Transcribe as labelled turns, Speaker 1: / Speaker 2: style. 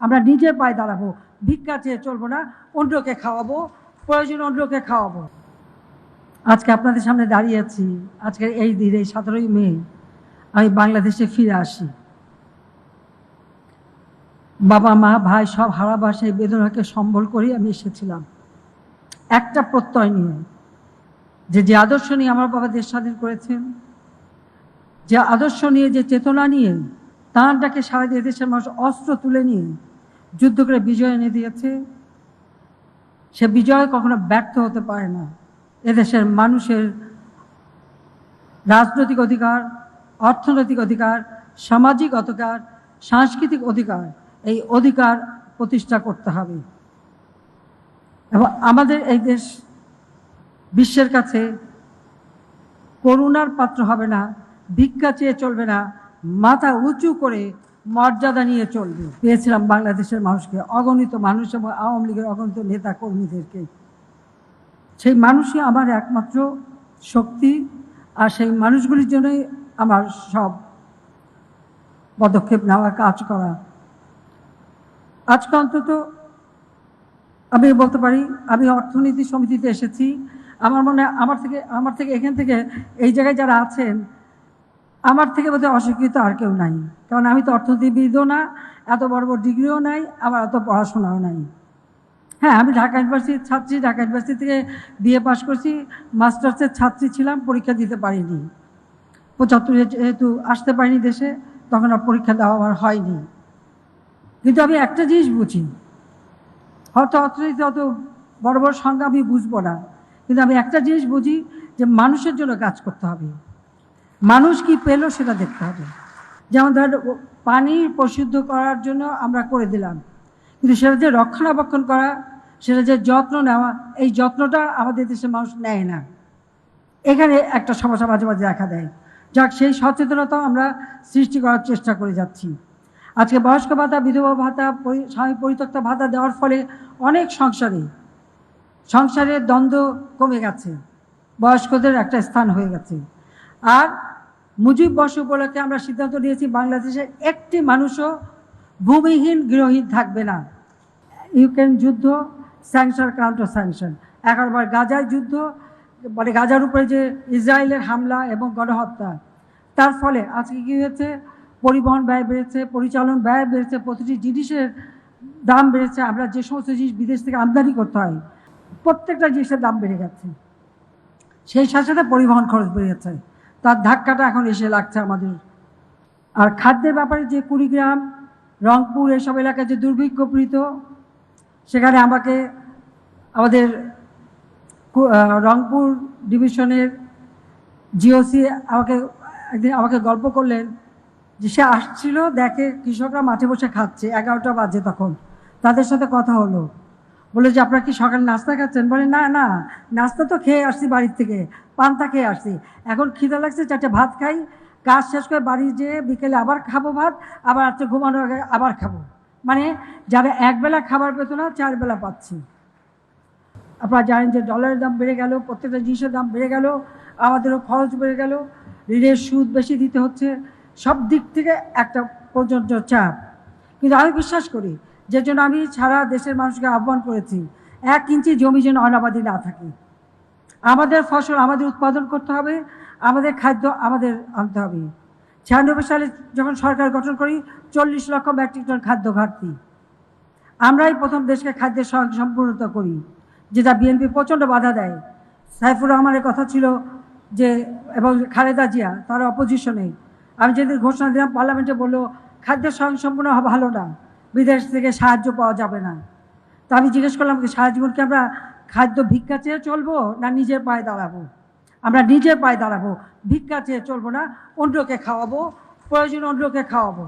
Speaker 1: আমরা নিজের পায়ে দাঁড়াবো, ভিক্ষা চেয়ে চলবো না, অন্যকে খাওয়াবো, প্রয়োজন অন্যকে খাওয়াবো। আজকে আপনাদের সামনে দাঁড়িয়ে আছি। আজকের এই দিন, এই সতেরোই মে, আমি বাংলাদেশে ফিরে আসি। বাবা, মা, ভাই সব হারাবার সেই বেদনাকে সম্বল করেই আমি এসেছিলাম। একটা প্রত্যয় নিয়ে, যে যে আদর্শ নিয়ে আমার বাবা দেশ স্বাধীন করেছেন, যে আদর্শ নিয়ে, যে চেতনা নিয়ে তাঁরটাকে সারা দিয়ে দেশের মানুষ অস্ত্র তুলে নিয়ে যুদ্ধ করে বিজয় এনে দিয়েছে। সে বিজয় কখনো ব্যর্থ হতে পারে না। এদেশের মানুষের রাজনৈতিক অধিকার, অর্থনৈতিক অধিকার, সামাজিক অধিকার, সাংস্কৃতিক অধিকার, এই অধিকার প্রতিষ্ঠা করতে হবে। এবং আমাদের এই দেশ বিশ্বের কাছে করুণার পাত্র হবে না, ভিক্ষা চেয়ে চলবে না, মাথা উঁচু করে মর্যাদা নিয়ে চলবে। পেয়েছিলাম বাংলাদেশের মানুষকে, অগণিত মানুষ এবং আওয়ামী লীগের অগণিত নেতা কর্মীদেরকে সেই মানুষই আমার একমাত্র শক্তি আর সেই মানুষগুলির জন্যই আমার সব পদক্ষেপ নেওয়া, কাজ করা। আজকে অন্তত আমি বলতে পারি, আমি অর্থনীতি সমিতিতে এসেছি। আমার মনে, আমার থেকে আমার থেকে এখান থেকে এই জায়গায় যারা আছেন আমার থেকে বোধহয় অশিক্ষিত আর কেউ নাই। কারণ আমি তো অর্থনীতিবিদও না, এত বড় বড় ডিগ্রিও নাই, আবার এত পড়াশোনাও নাই। হ্যাঁ আমি ঢাকা ইউনিভার্সিটির ছাত্রী, ঢাকা ইউনিভার্সিটি থেকে বিএ পাশ করছি মাস্টার্সের ছাত্রী ছিলাম, পরীক্ষা দিতে পারিনি। পঁচাত্তরে যেহেতু আসতে পারিনি দেশে, তখন আর পরীক্ষা দেওয়া আমার হয়নি। কিন্তু আমি একটা জিনিস বুঝি, হয়তো অর্থনীতি অত বড় বড় সংখ্যা আমি বুঝব না, কিন্তু আমি একটা জিনিস বুঝি যে মানুষের জন্য কাজ করতে হবে। মানুষ কি পেল সেটা দেখতে হবে। যেমন ধর পানি পরিশুদ্ধ করার জন্য আমরা করে দিলাম। কিন্তু সেটা যে রক্ষণাবেক্ষণ করা, সেটা যে যত্ন নেওয়া, এই যত্নটা আমাদের দেশের মানুষ নেয় না। এখানে একটা সমস্যা মাঝে মাঝে দেখা দেয়। যাক, সেই সচেতনতাও আমরা সৃষ্টি করার চেষ্টা করে যাচ্ছি। আজকে বয়স্ক ভাতা, বিধবা ভাতা স্বামী পরিত্যক্ত ভাতা দেওয়ার ফলে অনেক সংসারে, সংসারের দ্বন্দ্ব কমে গেছে। বয়স্কদের একটা স্থান হয়ে গেছে। আর মুজিব বর্ষ উপলক্ষে আমরা সিদ্ধান্ত নিয়েছি, বাংলাদেশের একটি মানুষও ভূমিহীন গৃহহীন থাকবে না। ইউক্রেন যুদ্ধ, স্যাংশন কাউন্টার স্যাংশন। এগারোবার গাজায় যুদ্ধ মানে গাজার উপরে যে ইসরায়েলের হামলা এবং গণহত্যা, তার ফলে আজকে কী হয়েছে? পরিবহন ব্যয় বেড়েছে, পরিচালন ব্যয় বেড়েছে, প্রতিটি জিনিসের দাম বেড়েছে। আমরা যে সমস্ত জিনিস বিদেশ থেকে আমদানি করতে হয়, প্রত্যেকটা জিনিসের দাম বেড়ে গেছে। সেই সাথে সাথে পরিবহন খরচ বেড়ে যাচ্ছে তার ধাক্কাটা এখন এসে লাগছে আমাদের। আর খাদ্যের ব্যাপারে যে কুড়িগ্রাম, রংপুর, এসব এলাকায় যে দুর্ভিক্ষপীড়িত, সেখানে আমাকে আমাদের রংপুর ডিভিশনের জিওসি আমাকে একদিন আমাকে গল্প করলেন যে সে আসছিল, দেখে কৃষকরা মাঠে বসে খাচ্ছে। এগারোটা বাজে তখন। তাদের সাথে কথা হলো। বলে যে, আপনারা কি সকালে নাস্তা খাচ্ছেন? বলে, না না, নাস্তা তো খেয়ে আসছি বাড়ির থেকে, পান্তা খেয়ে আসছি। এখন খিদে লাগছে, চারটে ভাত খাই, কাজ শেষ করে বাড়ি যেয়ে বিকেলে আবার খাব ভাত, আবার রাত্রে ঘুমানোর আগে আবার খাব। মানে যারা একবেলা খাবার পেতো না চার বেলা পাচ্ছি। আপনারা জানেন যে ডলারের দাম বেড়ে গেল, প্রত্যেকটা জিনিসের দাম বেড়ে গেল, আমাদেরও খরচ বেড়ে গেল, ঋণের সুদ বেশি দিতে হচ্ছে, সব দিক থেকে একটা পর্যন্ত চাপ। কিন্তু আমি বিশ্বাস করি যে জন্য আমি সারা দেশের মানুষকে আহ্বান করেছি, এক ইঞ্চি জমি যেন অনাবাদী না থাকে। আমাদের ফসল আমাদের উৎপাদন করতে হবে, আমাদের খাদ্য আমাদের আনতে হবে। ছিয়ানব্বই সালে যখন সরকার গঠন করি, চল্লিশ লক্ষ মেট্রিক টন খাদ্য ঘাটতি। আমরাই প্রথম দেশকে খাদ্যের সম্পূর্ণতা করি, যেটা বিএনপি প্রচণ্ড বাধা দেয়। সাইফুর রহমানের কথা ছিল যে, এবং খালেদা জিয়া, তারা অপোজিশনে আমি যেদিন ঘোষণা দিলাম পার্লামেন্টে বলল খাদ্য স্বয়ং সম্পূর্ণ হওয়া ভালো না। বিদেশ থেকে সাহায্য পাওয়া যাবে না। তো আমি জিজ্ঞেস করলাম যে সারা জীবন কি আমরা খাদ্য ভিক্ষা চেয়ে চলবো না নিজের পায়ে দাঁড়াবো? আমরা নিজের পায়ে দাঁড়াবো, ভিক্ষা চেয়ে চলবো না, অন্যকে খাওয়াবো, প্রয়োজন অন্যকে খাওয়াবো।